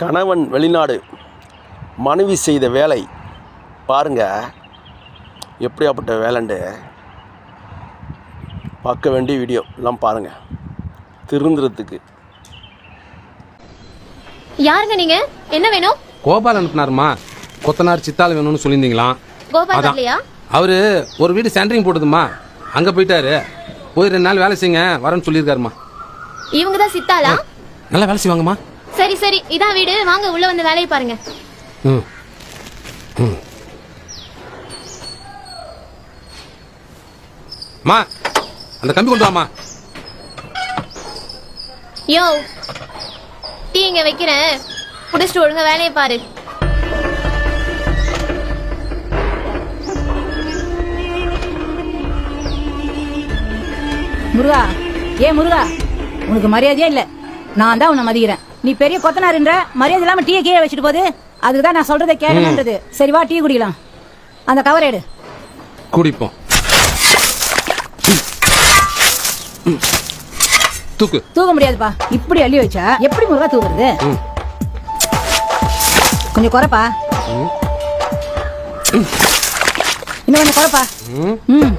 கணவன் வெளிநாடு மனைவி செய்த வேலை. பாருங்க. எப்படியாப்பட்ட வேலைண்டு. பார்க்க வேண்டிய வீடியோ. எல்லாம் பாருங்கள் திருந்துறதுக்கு. யாருங்க நீங்க? என்ன வேணும்? கோபால் அனுப்புனாருமா? கொத்தனார் சித்தாள் வேணும்னு சொல்லியிருந்தீங்களாம் கோபால் அதான். அவரு ஒரு வீடு சென்டரிங் போடுதுமா அங்க போயிட்டாரு. போய் ரெண்டு நாள் வேலை செய்யுங்க. வரேன்னு சொல்லியிருக்காருமா. இவங்க தான் சித்தாளா? நல்லா வேலை செய்வாங்கம்மா. சரி சரி. இதான் வீடு. வாங்க உள்ள வந்து வேலையை பாருங்க. ம். ம். அம்மா அந்த கம்பி கொண்டு வாமா. யோ டீ இங்க வைக்கிறேன் குடிச்சிட்டு ஒழுங்கா வேலையை பாரு. முருகா ஏ முருகா உனக்கு மரியாதையே இல்ல. நான் தான் உன்னை மதிக்கிறேன். நீ பெரிய கொத்தனாருன்ற மரியாதை இல்லாம டீயை கீழே வச்சுட்டு போகுது அதுக்கு தான் நான் சொல்றதை கேட்கணுன்றது சரி வா டீ குடிக்கலாம். அந்த கவர் எடு. குடிப்போம். தூக்கு. தூக்க முடியாதுப்பா. இப்படி அள்ளி வச்சா எப்படி முருகா தூக்குறது. கொஞ்சம் குறைப்பா. இன்னும் கொஞ்சம் குறைப்பா. ம்.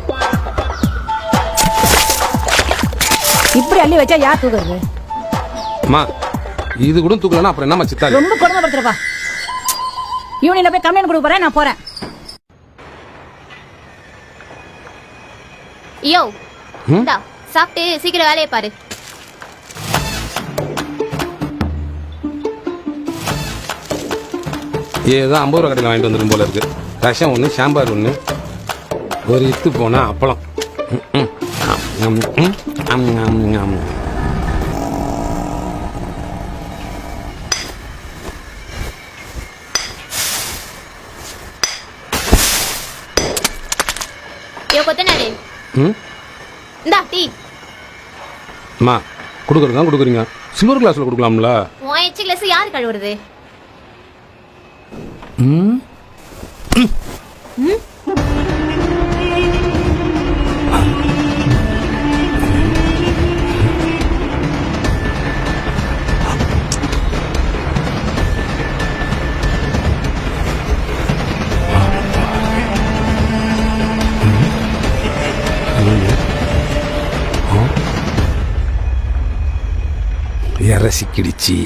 இப்படி அள்ளி வச்சா யார் தூக்குறது? இது கூட தூக்கலன்னா அப்புறம் என்னம்மா சித்தாள் ரொம்ப கொடுமைப்படுத்துறப்பா யூனியன்ல போய் கம்ப்ளைண்ட் கொடுக்க போறேன் நான் போறேன். யோ ம்? இந்தா சாப்பிட்டு சீக்கிரம் வேலையை பாரு. ஏதோ ஐம்பது ரூபா கடையில் வாங்கிட்டு வந்துடும் போல இருக்கு. ரசம் ஒன்று சாம்பார் ஒன்று ஒரு இத்து போனா அப்பளம். ம், ம். ஆம், ம், ஆம், ஆம், ஆம். யோ கொத்தனாரு ம்? இந்தா டீ. அம்மா கொடுக்குறது கொடுக்குறீங்க? சில்வர் கிளாஸில் கொடுக்கலாம்ல. உன் எச்சு கிளாஸ் யாரு கழுவுறது? ம்? இறசிக்கிடுச்சு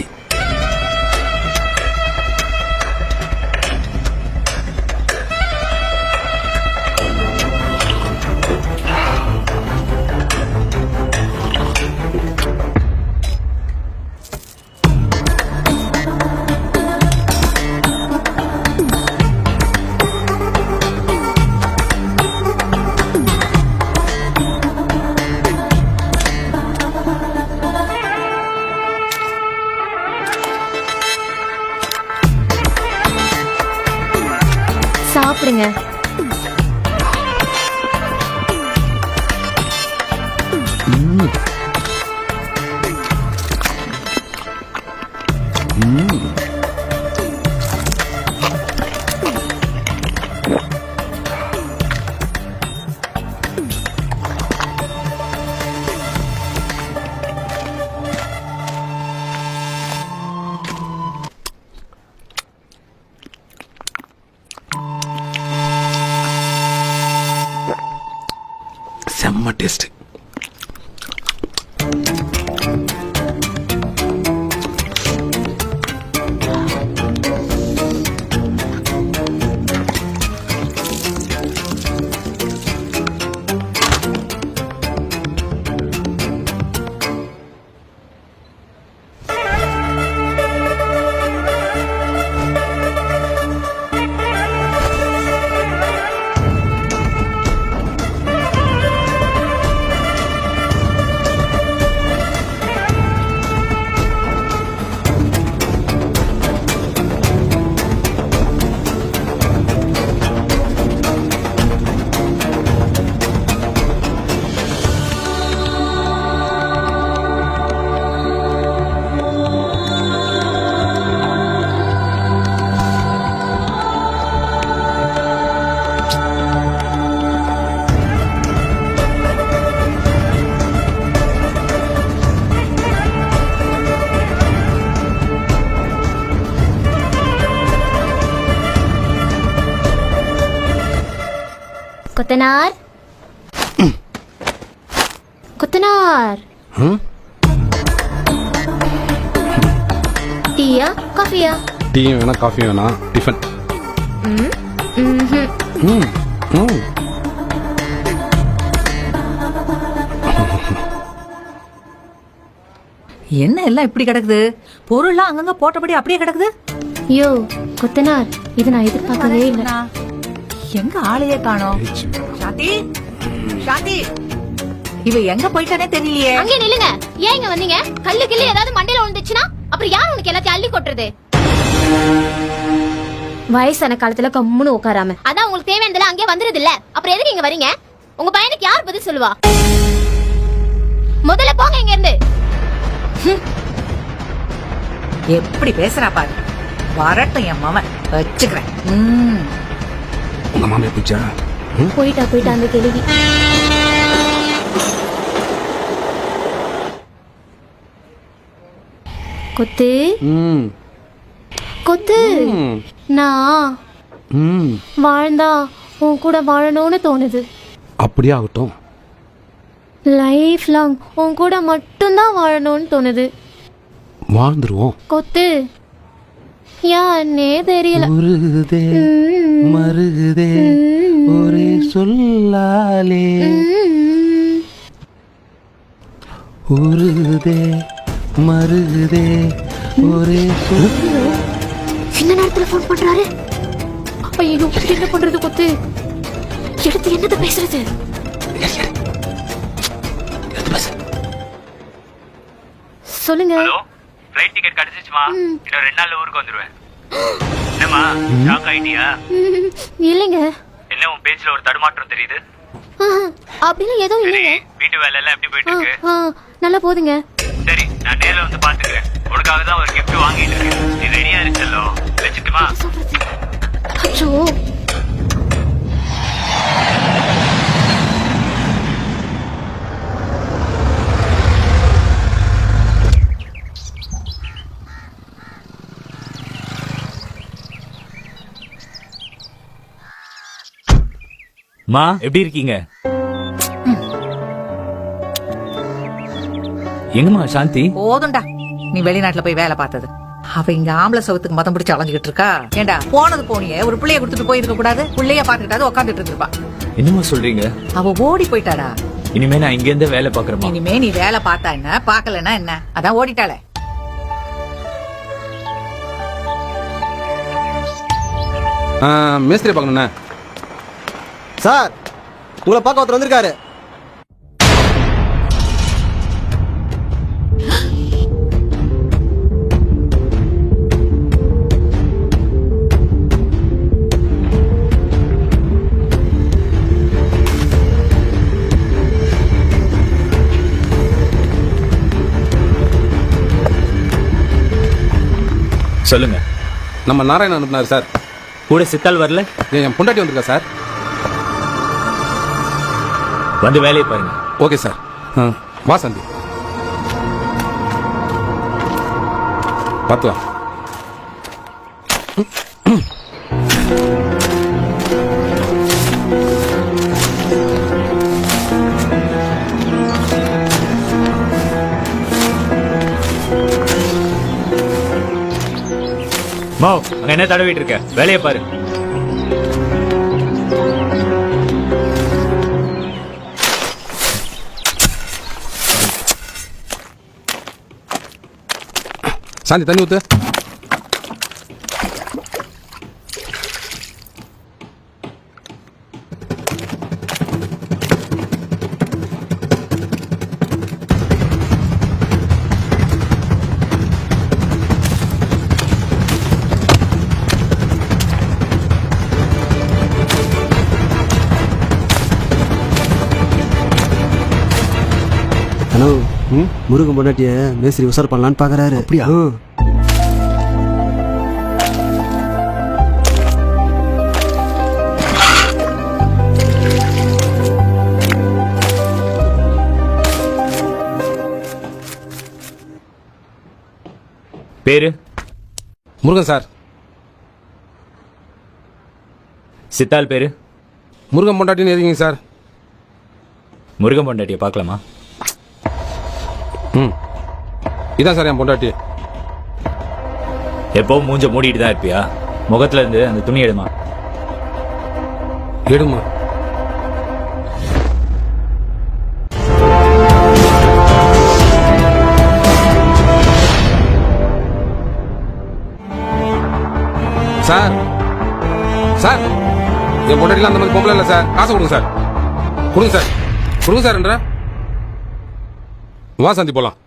கொத்தனார். கொத்தனார்? டீயா காஃபியா? டீயும் வேணாம் காஃபியும் வேணாம். டிஃபன். என்ன எல்லாம் இப்படி கிடக்குது? பொருள்லாம் அங்கங்க போட்டபடி அப்படியே கிடக்குது? யோ கொத்தனார் இது நான் எதிர்பார்க்கவே இல்லை. எங்க ஆளையே காணோம். சாந்தி? சாந்தி? இவ எங்க போயிட்டானே தெரியலையே. அங்கே நில்லுங்க. ஏன் இங்க வந்தீங்க? கல்லு கில்லு ஏதாவது மண்டையில விழுந்துச்சுன்னா அப்புறம் யார் உனக்கு எல்லாத்தையும் அள்ளி கொட்டுறது? வயசான காலத்துல கம்முன்னு உட்காராம. அதான் உங்களுக்கு தேவையானதுல அங்கே வந்துருது இல்ல அப்புறம் எதுக்கு இங்க வரீங்க? உங்க பையனுக்கு யார் பதில் சொல்லுவா? முதல்ல போங்க இங்க இருந்து எப்படி பேசுறா பாரு. வரட்டும் என் மாமன். வச்சுக்கிறேன். ம். உங்க மாமியா பூச்சா போயிட்டா போயிட்டா அந்த கேள்வி கொத்து? கொத்து நான் வாழ்ந்தா உன் கூட வாழணும்னு தோணுது. அப்படியே ஆகட்டும். லைஃப் லாங் உன் கூட மட்டும்தான் வாழணும்னு தோணுது. வாழ்ந்துருவோம். கொத்து யாருன்னே தெரியல. உருகுதே. மருகுதே. ஒரே சொல்லாலே. உருகுதே மருகுதே ஒரே இந்த நேரத்துல ஃபோன் பண்றாரு. ஐயோ என்ன பண்றது கொத்து? எடுத்து என்னத பேசுறது? சொல்லுங்க. ஹலோ? ஃப்ளைட் டிக்கெட் கிடைச்சிச்சுமா. இன்னும் ரெண்டு நாள்ல ஊருக்கு வந்துருவேன். என்னம்மா ஷாக் ஆயிட்டியா? இல்லைங்க. என்ன உன் பேச்சுல ஒரு தடுமாற்றம் தெரியுது? அப்படிலாம் எதுவும் இல்லைங்க. வீட்டு வேலை எல்லாம் எப்படி போயிட்டு இருக்கு? நல்லா போதுங்க. சரி நான் நேர்ல வந்து பாத்துக்கிறேன் உனக்காக தான் ஒரு gift வாங்கிட்டு இருக்கேன். நீ ரெடியா இருக்கല്ലോ வச்சுட்டுமா? அச்சோ. மா எப்படி இருக்கீங்க? எங்கம்மா சாந்தி? போதும்டா. நீ வெளிநாட்டுல போய் வேலை பார்த்தது. அவ இங்க ஆம்பளை சவத்துக்கு மதம் பிடிச்சு அலைஞ்சுகிட்டு இருக்கா? ஏண்டா போனது போனியே ஒரு பிள்ளைய கொடுத்துட்டு போயிருக்க கூடாது? பிள்ளைய பாத்துக்கிட்டாது உட்காந்துட்டு இருந்திருப்பா. என்னம்மா சொல்றீங்க? அவ ஓடி போயிட்டாடா. இனிமே நான் இங்க இருந்து வேலை பாக்குறேமா இனிமே நீ வேலை பார்த்தா என்ன பாக்கலன்னா என்ன? அதான் ஓடிட்டாளே. ஆ, மேஸ்திரி பார்க்கணுண்ணே சார் உங்களை பார்க்க ஒருத்தர் வந்திருக்காரு. சொல்லுங்க. நம்ம நாராயணன் அனுப்புனார் சார். கூட சித்தால் வரல? என் என் பொண்டாட்டி வந்திருக்கா சார்? வந்து வேலையை பாருங்க. Okay sir. வா சந்தி. பார்த்து வா மா அங்க என்ன தடவிட்டு இருக்க? வேலையை பாரு. சாந்தி தண்ணி ஊத்து ஹலோ முருகன் பொண்டாட்டிய மேஸ்திரி உசார் பண்ணலான்னு பாக்குறாரு. அப்படியா? பேரு? முருகன் சார். சித்தால் பேரு? முருகன் பொண்டாட்டின்னு இருக்கீங்க சார்? முருகன் பொண்டாட்டியை பார்க்கலாமா? ம். இதான் சார் என் பொண்டாட்டி. எப்பவும் மூஞ்ச மூடிட்டு தான் இருப்பியா? முகத்துல இருந்து அந்த துணி எடுமா? எடுமா. சார். சார் என் பொண்டாட்டில அந்த மாதிரி பொம்பளை இல்லை சார். காசு கொடுங்க சார். கொடுங்க சார். கொடுங்க சார் என்ற வா சாந்தி போலாம்.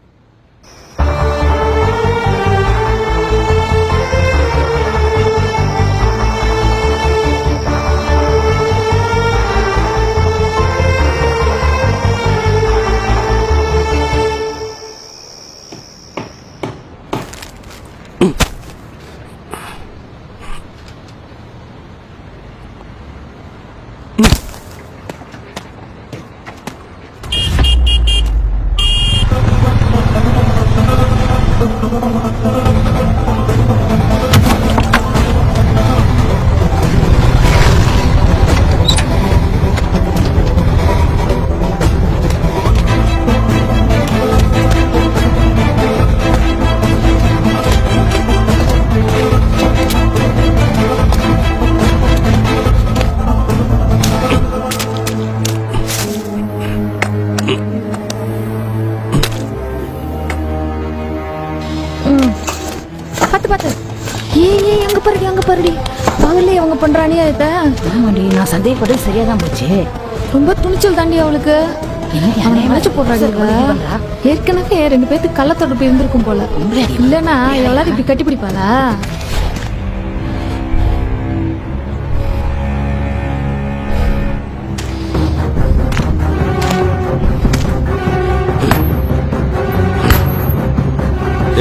பண்றானே இத ஆமாடி நான் சந்தேகப்பட்டது சரியா தான் போச்சு. ரொம்ப துணிச்சல் தாண்டி அவளுக்கு? ஏற்கனவே ரெண்டு பேத்துக்கு கள்ள தொடர்பு இருந்திருக்கும் போல. இல்லனா எல்லாரும் இப்படி கட்டி பிடிப்பாளா?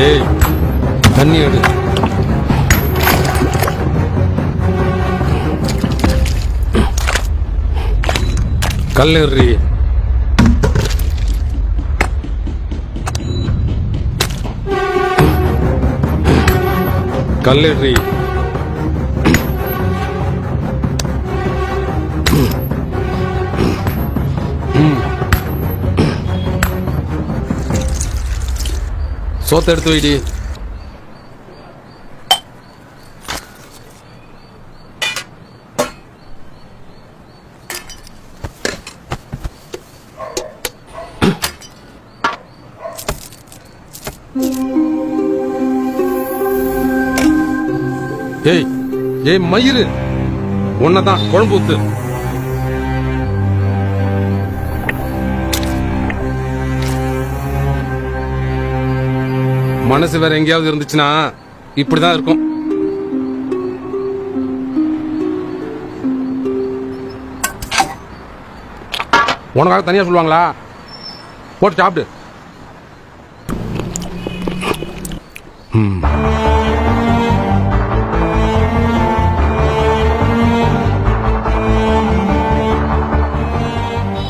ஏய் தண்ணி எடு. கல்லெறி. கல்லெறி. சோத்த எடுத்து வைடி. ஏய் ஏய் மயிறு. உன்னதான் குழம்பு ஊத்து. மனசு வேற எங்கேயாவது இருந்துச்சுன்னா இப்படிதான் இருக்கும். உனக்காக தனியா சொல்லுவாங்களா? போட்டு சாப்பிடு.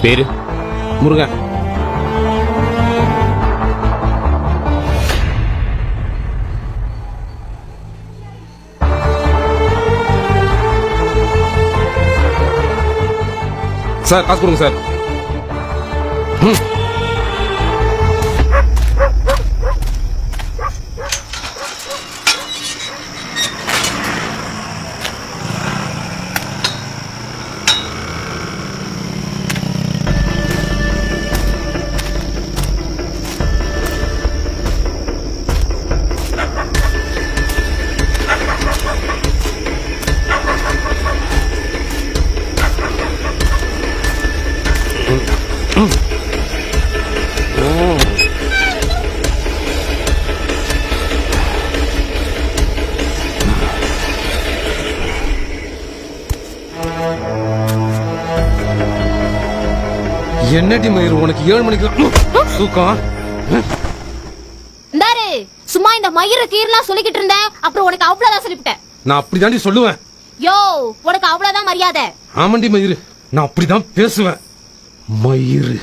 பேரு? முருகன் சார் காசு கொடுங்க சார். ம். என்னடி மயிர் உனக்கு ஏழு மணிக்கு தூக்கம்? இந்தாரு சும்மா இந்த மயிர கீர்லாம் சொல்லிக்கிட்டு இருந்தேன். அப்புறம் உனக்கு அவ்வளவுதான் சொல்லிவிட்டேன். நான் அப்படிதாண்டி சொல்லுவேன். யோ உனக்கு அவ்வளவுதான் மரியாதை. ஆமாண்டி மயிறு நான் அப்படிதான் பேசுவேன். மயிறு.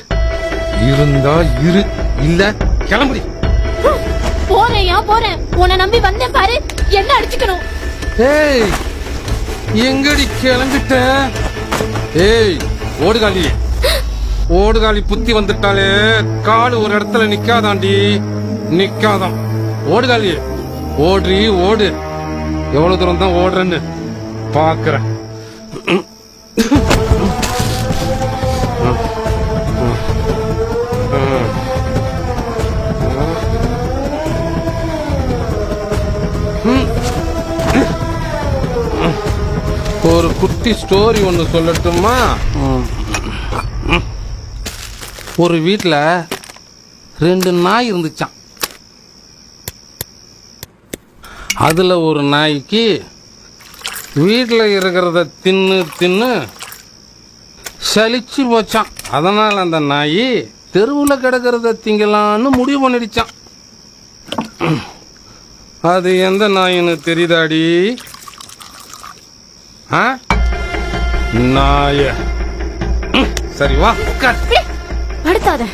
இருந்தா இரு. இல்ல கிளம்புடி. போறேன் ஏன் போறேன். உன்னை நம்பி வந்தேன் பாரு. என்ன அடிச்சுக்கணும்? ஏய் எங்கடி கிளம்பிட்ட? ஏய் ஓடுகாலி. ஓடுகாலி புத்தி வந்துட்டாலே காடு ஒரு இடத்துல நிக்காதாண்டி. நிக்காதான் ஓடுகாலி ஓடுறி ஓடு. எவ்வளவு தூரம் தான் ஓடுறேன்னு பாக்குறேன். குட்டி ஸ்டோரி ஒன்று சொல்லட்டுமா? ஒரு வீட்டில் ரெண்டு நாய் இருந்துச்சான் அதில் ஒரு நாய்க்கு வீட்டில் இருக்கிறத தின்னு தின்னு சலிச்சு போச்சான் அதனால் அந்த நாய் தெருவில் கிடக்கிறத திங்கலான்னு முடிவு பண்ணிடுச்சான் அது எந்த நாயின்னு தெரியுதாடி? ஆ? நாய. சரி வா. அடுத்தாத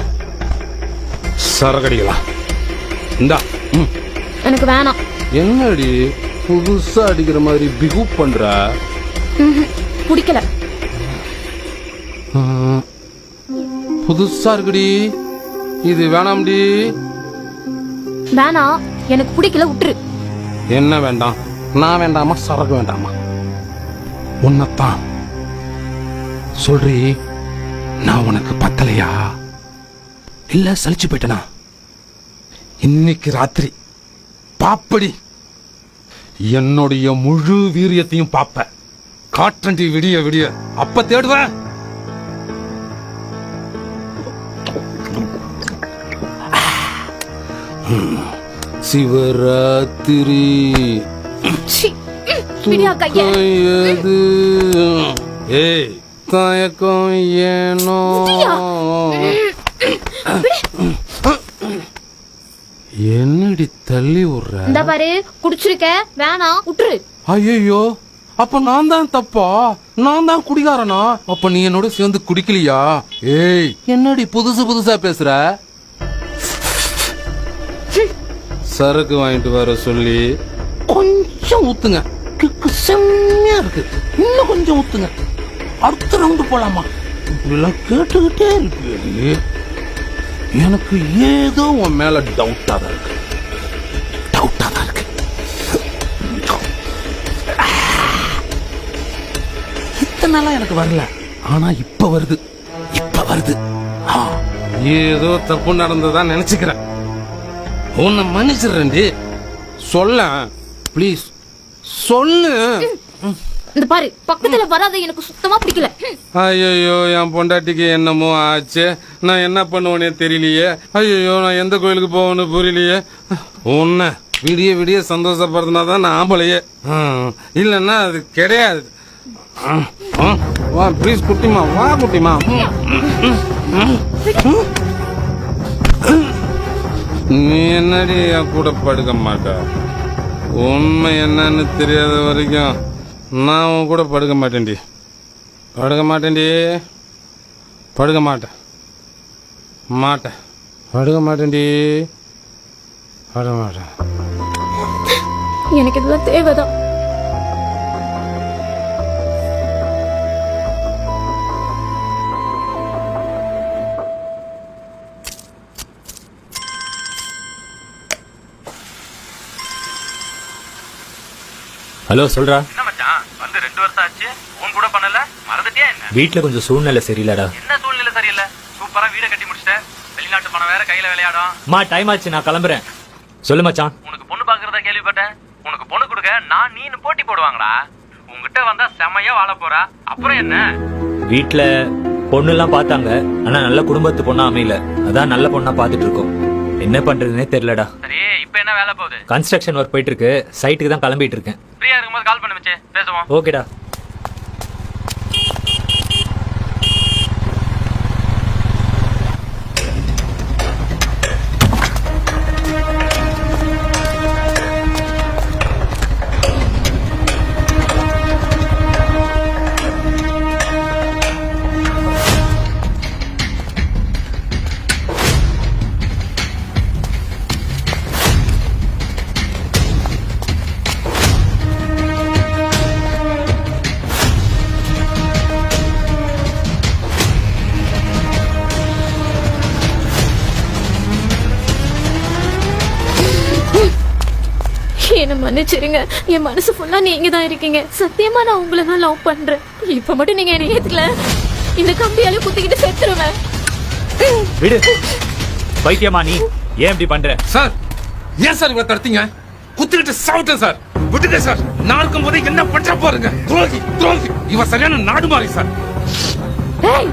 சரக்கடிக்கலாம் இந்தா. எனக்கு வேணாம். என்னடி புதுசா அடிக்கிற மாதிரி பிகு பண்ற. பிடிக்கல. புதுசா இருக்குடி. இது வேணாம்டி. வேணாம். எனக்கு பிடிக்கல விட்டுரு என்ன வேண்டாம்? நான் வேண்டாமா? சரக்கு வேண்டாமா? உன்னத்தான். சொல்றி நான் உனக்கு பத்தலையா? இல்ல சலிச்சு போயிட்டனா? இன்னைக்கு ராத்திரி பாப்படி. என்னுடைய முழு வீரியத்தையும் பாப்ப. காற்றண்டி விடிய விடிய அப்ப தேடுவேன். சிவராத்திரி. ஏய் தயக்கம் ஏனோ? என்னடி தள்ளி விடுற இந்த பாரு குடிச்சிருக்க வேணாம் விட்டுரு ஐயோ அப்ப நான் தான் தப்பா? நான் தான் குடிகாரனா? அப்ப நீ என்னோட சேர்ந்து குடிக்கலையா? ஏய் என்னடி புதுசு புதுசா பேசுற? சரக்கு வாங்கிட்டு வர சொல்லி கொஞ்சம் ஊத்துங்க. செம்மையா இருக்கு. இன்னும் கொஞ்சம் ஊத்துங்க. அடுத்த ரவுண்டு போலாமா? இப்படிலாம் கேட்டுக்கிட்டே இருக்கு. எனக்கு ஏதோ உன் மேல டவுட்டா தான் இருக்கு. டவுட்டா தான் இருக்கு. இத்தனை நாளா எனக்கு வரல. ஆனா இப்ப வருது. இப்ப வருது. ஆ, ஏதோ தப்பு நடந்ததா நினைச்சுக்கிறேன். உன்னை மன்னிச்சிடுறேன் சொல்ல ப்ளீஸ் சொல்லு. இந்த பாரு பக்கத்துல வராத எனக்கு சுத்தமா பிடிக்கல. ஐயோ என் பொண்டாட்டிக்கு என்னமோ ஆச்சு. நான் என்ன பண்ணுவேனே தெரியலையே. ஐயோ நான் எந்த கோயிலுக்கு போவேன்னு புரியலையே. உன்னை விடிய விடிய சந்தோஷப்படுறதுனா தான் நான் ஆம்பளையே. இல்லைன்னா அது கிடையாது. வா ப்ளீஸ் குட்டிமா வா குட்டிமா. நீ என்னடி என் கூட படுக்க மாட்ட? உண்மை என்னன்னு தெரியாத வரைக்கும் நான் உன் கூட படுக்க மாட்டேன்டி. படுக்க மாட்டேன்டி. படுக்க மாட்டேன். மாட்டேன். படுக்க மாட்டேன்டி. படுக்க மாட்டேன். எனக்கு இதெல்லாம் தேவைதான். ஹலோ சொல்றா. வந்து ரெண்டு வருஷம் ஆச்சு. உன் கூட பண்ணல. மறந்துட்டியா என்ன? வீட்ல கொஞ்சம் சூழ்நிலை சரியில்லடா. என்ன சூழ்நிலை சரியில்லை? சூப்பரா வீடை கட்டி முடிச்சிட்ட வெளிநாட்டு பணம் வேற கையில விளையாடும். மா டைம் ஆச்சு நான் கிளம்புறேன். சொல்லு மச்சான். உனக்கு பொண்ணு பாக்குறதா கேள்விப்பட்டேன். உனக்கு பொண்ணு கொடுக்க நான் நீனு போட்டி போடுவாங்களா? உங்ககிட்ட வந்தா செமையா வாழ போறா. அப்புறம் என்ன? வீட்ல பொண்ணுலாம் பார்த்தாங்க. ஆனா நல்ல குடும்பத்து பொண்ணா அமையல. அதான் நல்ல பொண்ணா பார்த்துட்டு இருக்கோம். என்ன பண்றதுனே தெரியலடா. சரி இப்போ என்ன வேலை போகுது? கன்ஸ்ட்ரக்ஷன் ஒர்க் போயிட்டு இருக்கு. சைட்டுக்கு தான் கிளம்பிட்டு இருக்கேன். ஃப்ரீயா இருக்கும்போது கால் பண்ணு மச்சே பேசுவோம். ஓகேடா என்ன மன்னிச்சிருங்க. என் மனசு ஃபுல்லா நீங்க தான் இருக்கீங்க. சத்தியமா நான் உங்களை தான் லவ் பண்றேன். இப்ப மட்டும் நீங்க என்ன ஏத்துக்கல. இந்த கம்பியால குத்திக்கிட்டு செத்துருவேன். விடு. பைத்தியமா நீ. ஏன் இப்படி பண்ற? சார் ஏன் சார் இவ்வளவு தடுத்தீங்க? குத்திக்கிட்டு சாப்பிட்டேன் சார். விட்டுங்க சார். நான் இருக்கும் போது என்ன பண்ற பாருங்க. துரோகி துரோகி. இவன் சரியான நாடு மாறி சார். ஏய்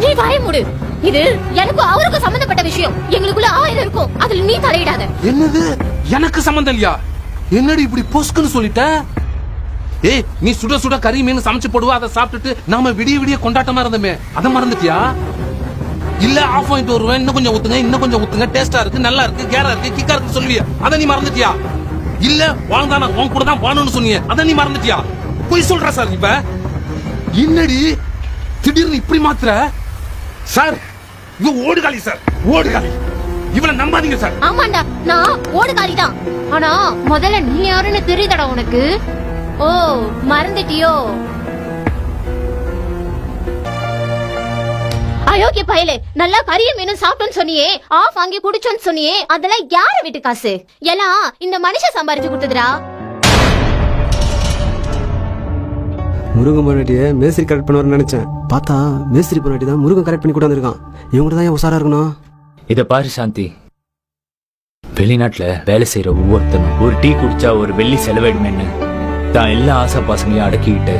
நீ வாய மூடு. இது எனக்கும் அவருக்கும் சம்பந்தப்பட்ட விஷயம். எங்களுக்குள்ள ஆயிரம் இருக்கும். அதுல நீ தலையிடாத. என்னது? எனக்கு சம்மந்தம் இல்லையா? என்னடி இப்படி பொஸ்க்குன்னு சொல்லிட்ட? ஏய் நீ சுட சுட கறி மீன் சமைச்சு போடுவா அதை சாப்பிட்டுட்டு நாம விடிய விடிய கொண்டாட்டமா இருந்தோமே அதை மறந்துட்டியா? இல்ல ஆஃப் பாயிண்ட் வருவேன் இன்னும் கொஞ்சம் ஊத்துங்க இன்னும் கொஞ்சம் ஊத்துங்க டேஸ்டா இருக்கு நல்லா இருக்கு கேரா இருக்கு கிக்கா இருக்கு சொல்லுவியா அதை நீ மறந்துட்டியா? இல்ல வாழ்ந்தானா உன் கூட தான் வாழணும்னு சொன்னீங்க அதை நீ மறந்துட்டியா? போய் சொல்ற சார் இப்ப. என்னடி திடீர்னு இப்படி மாத்திர சார் இது ஓடுகாலி சார் ஓடுகாலி. இவளை நம்பாதீங்க சார். ஆமாண்டா நான் ஓடுகாரி தான் ஆனா முதல்ல நீ யாருன்னு தெரியுதடா உனக்கு. ஓ மறந்துட்டியோ? அயோக்கிய பயலே. நல்லா கறிய மீனும் சாப்பிட்டோன்னு சொன்னியே. ஆஃப் வாங்கி குடிச்சோன்னு சொன்னியே. அதெல்லாம் யார வீட்டு காசு? எல்லாம் இந்த மனுஷன் சம்பாரிச்சு கொடுத்ததுடா. முருகன் பொண்டாட்டியை மேஸ்திரி கரெக்ட் பண்ணுவார்னு நினைச்சேன். பார்த்தா மேஸ்திரி பொண்டாட்டி தான் முருகன் கரெக்ட் பண்ணி கூட வந்திருக்கான். இவங்க தான் ஏன் உசாரா இருக்கணும்? இதை பாரு சாந்தி. வெளிநாட்டுல வேலை செய்யற ஒவ்வொருத்தனும் ஒரு டீ குடிச்சா ஒரு வெள்ளி செலவிடுமேன்னு தான் எல்லா ஆசை பாசங்களையும் அடக்கிக்கிட்டு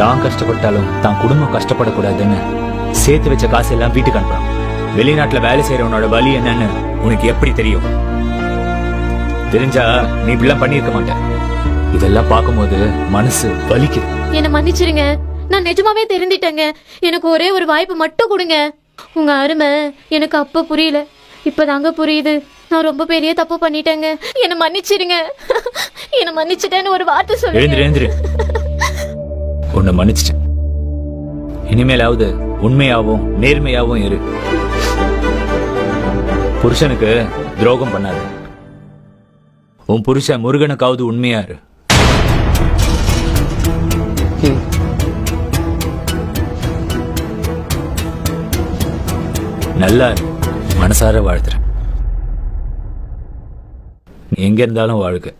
தான் கஷ்டப்பட்டாலும் தான் குடும்பம் கஷ்டப்படக்கூடாதுன்னு சேர்த்து வச்ச காசு எல்லாம் வீட்டுக்கு அனுப்புறான். வெளிநாட்டுல வேலை செய்யறவனோட வலி என்னன்னு உனக்கு எப்படி தெரியும்? தெரிஞ்சா நீ இப்படிலாம் பண்ணிருக்க மாட்ட. இதெல்லாம் பார்க்கும்போது மனசு வலிக்குது. என்ன மன்னிச்சிருங்க. நான் நிஜமாவே தெரிஞ்சிட்டேங்க எனக்கு ஒரே ஒரு வாய்ப்பு மட்டும் கொடுங்க. உங்க அருமை எனக்கு அப்ப புரியல. இப்பதாங்க புரியுது. நான் ரொம்ப பெரிய தப்பு பண்ணிட்டேங்க. என்ன மன்னிச்சிருங்க என்ன மன்னிச்சிட்டேன்னு ஒரு வார்த்தை எழுந்திரு சொல்லுங்க எழுந்திரு. உன்னை மன்னிச்சிட்டேன். இனிமேலாவது உண்மையாவும் நேர்மையாவும் இரு. புருஷனுக்கு துரோகம் பண்ணாது. உன் புருஷன் முருகனுக்காவது உண்மையா இரு. நல்லா மனசார வாழ்த்துறேன். எங்கே இருந்தாலும் வாழ்க்கை